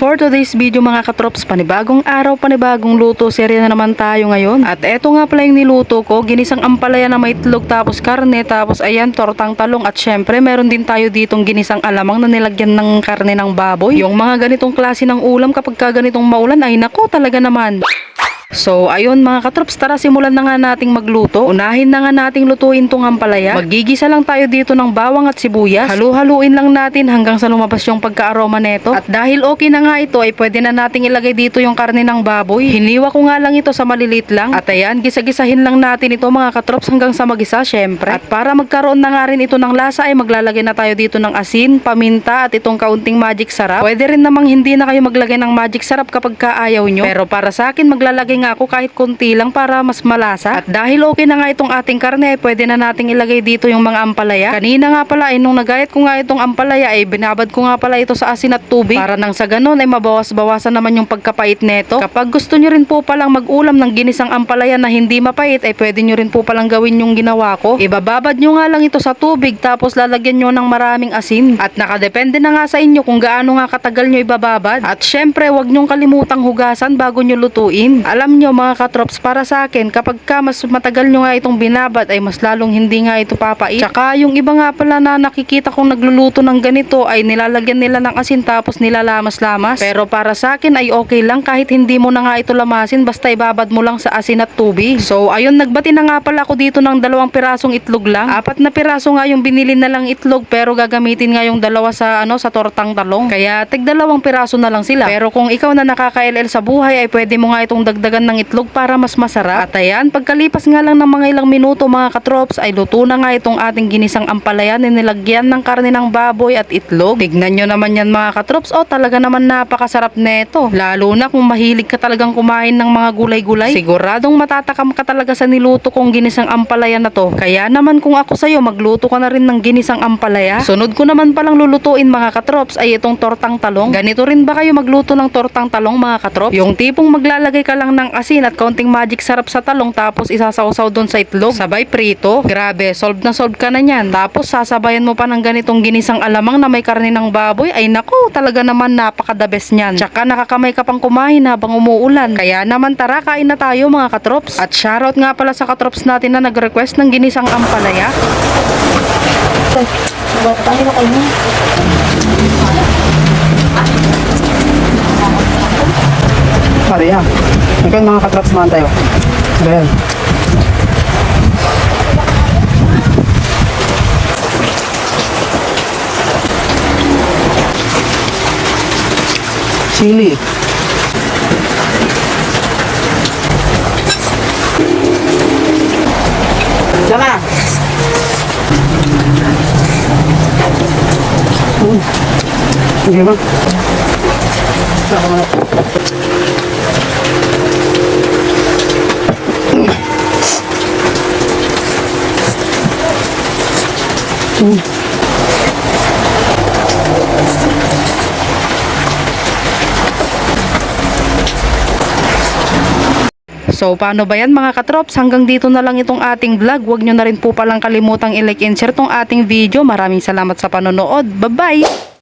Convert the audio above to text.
for today's video mga katrops, panibagong araw, panibagong luto, serya na naman tayo ngayon. At eto nga pala yung niluto ko, ginisang ampalaya na may itlog tapos karne, tapos ayan, tortang talong at syempre meron din tayo ditong ginisang alamang na nilagyan ng karne ng baboy. Yung mga ganitong klase ng ulam kapag ka ganitong maulan ay nako talaga naman. So, ayun mga katrops, tara simulan na nga nating magluto. Unahin na nga nating lutuin tong ampalaya. Magigisa lang tayo dito ng bawang at sibuyas. Halu-haluin lang natin hanggang sa lumabas yung pagka-aroma neto. At dahil okay na nga ito, ay pwede na nating ilagay dito yung karne ng baboy. Hiniwa ko nga lang ito sa malilit lang. At ayan, gisa-gisahin lang natin ito mga katrops hanggang sa magisa syempre. At para magkaroon na nga rin ito ng lasa ay maglalagay na tayo dito ng asin, paminta at itong kaunting magic sarap. Pwede rin namang hindi na kayo maglagay ng magic sarap kapag kaayaw nyo. Pero para sa akin, maglalagay nga ako kahit konti lang para mas malasa. At dahil okay na nga itong ating karne, ay pwede na nating ilagay dito yung mga ampalaya. Kanina nga pala, ay nung nagayat ko nga itong ampalaya, ay binabad ko nga pala ito sa asin at tubig. Para nang sa ganun ay mabawas-bawasan naman yung pagkapait neto. Kapag gusto nyo rin po palang mag-ulam ng ginisang ampalaya na hindi mapait, ay pwede nyo rin po palang gawin yung ginawa ko. Ibababad nyo nga lang ito sa tubig, tapos lalagyan nyo ng maraming asin. At nakadepende na nga sa inyo kung gaano nga katagal nyo ibababad. At syempre, wag nyong kalimutang hugasan bago nyo lutuin. Alam nyo mga katrops, para sa akin, kapag ka mas matagal nyo nga itong binabad, ay mas lalong hindi nga ito papait. Tsaka yung iba nga pala na nakikita kong nagluluto ng ganito, ay nilalagyan nila ng asin tapos nilalamas-lamas. Pero para sa akin ay okay lang kahit hindi mo na nga ito lamasin, basta ibabad mo lang sa asin at tubig. So ayun, nagbati na nga pala ako dito ng dalawang pirasong itlog lang. Apat na piraso nga yung binili na lang itlog, pero gagamitin nga yung dalawa sa ano sa tortang talong. Kaya tig dalawang piraso na lang sila. Pero kung ikaw na nakaka-LL sa buhay ay pwede mo nga itong dagdagan ng itlog para mas masarap. At ayan, pagkalipas nga lang ng mga ilang minuto mga katrops ay luto na nga itong ating ginisang ampalaya na nilagyan ng karne ng baboy at itlog. Tignan nyo naman yan mga katrops. Oh, talaga naman napakasarap neto. Lalo na kung mahilig ka talagang kumain ng mga gulay-gulay. Siguradong matatakam ka talaga sa niluto kong ginisang ampalaya na to. Kaya naman kung ako sa'yo, magluto ka na rin ng ginisang ampalaya. Sunod ko naman palang lulutuin mga katrops ay itong tortang talong. Ganito rin ba kayo magluto ng tortang talong mga katrops? Yung tipong maglalagay ka lang ng asin at kaunting magic sarap sa talong tapos isasawsaw doon sa itlog. Sabay prito. Grabe, solve na solve ka na niyan. Tapos sasabayan mo pa ng ganitong ginisang alamang na may karne ng baboy. Ay naku, talaga naman napaka the best niyan. Tsaka nakakamay ka pang kumain habang umuulan. Kaya naman tara, kain na tayo mga katrops. At shoutout nga pala sa katrops natin na nag-request ng ginisang ampalaya. Tayo na kayo. Maria. Ikaw mga katraps man tayo. Ayan. Chili. Tama. Hmm. Sige ba? Tama. So paano ba yan mga katrops? Hanggang dito na lang itong ating vlog. Huwag nyo na rin po palang kalimutang i-like and share tong ating video. Maraming salamat sa panonood. Bye-bye!